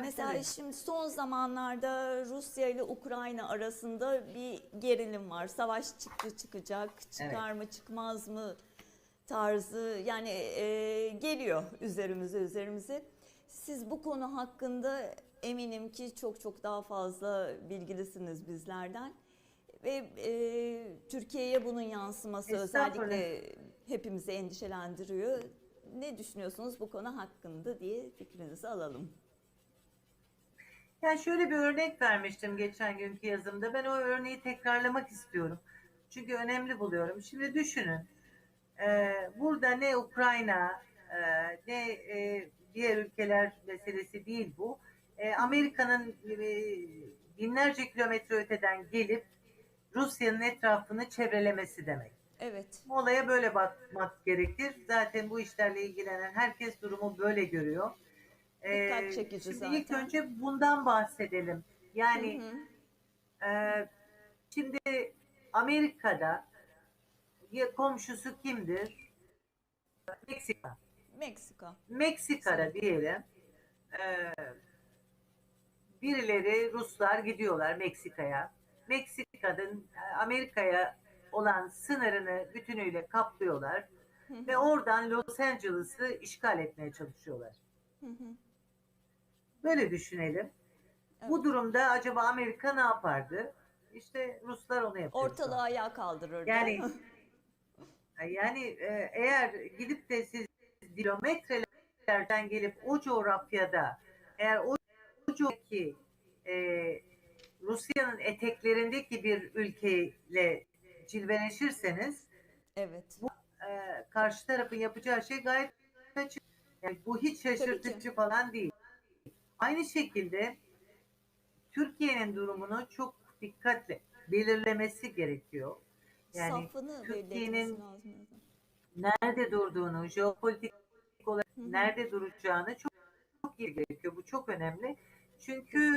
mesela tabii. şimdi son zamanlarda Rusya ile Ukrayna arasında bir gerilim var. Savaş çıktı çıkacak, çıkar mı çıkmaz mı tarzı yani e, geliyor üzerimize üzerimize. Siz bu konu hakkında eminim ki çok çok daha fazla bilgilisiniz bizlerden. Ve e, Türkiye'ye bunun yansıması özellikle hepimizi endişelendiriyor. Ne düşünüyorsunuz bu konu hakkında diye fikrinizi alalım. Yani şöyle bir örnek vermiştim geçen günkü yazımda. Ben o örneği tekrarlamak istiyorum. Çünkü önemli buluyorum. Şimdi düşünün. e, burada ne Ukrayna e, ne e, diğer ülkeler meselesi değil bu. E, Amerika'nın e, binlerce kilometre öteden gelip Rusya'nın etrafını çevrelemesi demek. Evet. Olaya böyle bakmak gerekir. Zaten bu işlerle ilgilenen herkes durumu böyle görüyor. Ee, Dikkat çekici şimdi ilk zaten. önce bundan bahsedelim. Yani Hı hı. e, şimdi Amerika'da komşusu kimdir? Meksika. Meksika. Meksika'da diyelim e, birileri Ruslar gidiyorlar Meksika'ya. Meksika'nın e, Amerika'ya olan sınırını bütünüyle kaplıyorlar ve oradan Los Angeles'ı işgal etmeye çalışıyorlar. Hı hı. Böyle düşünelim. Bu Evet. durumda acaba Amerika ne yapardı? İşte Ruslar onu yapıyor. Ortalığı ayağa kaldırırdı. Yani yani e, eğer gidip de siz kilometrelerden gelip o coğrafyada eğer o coğrafyadaki e, Rusya'nın eteklerindeki bir ülkeyle cilveleşirseniz evet. e, karşı tarafın yapacağı şey gayet açık. Yani bu hiç şaşırtıcı falan değil. Aynı şekilde Türkiye'nin durumunu çok dikkatle belirlemesi gerekiyor. Yani Türkiye'nin nerede durduğunu, jeopolitik olarak Hı hı. nerede duracağını çok, çok iyi gerekiyor. Bu çok önemli. Çünkü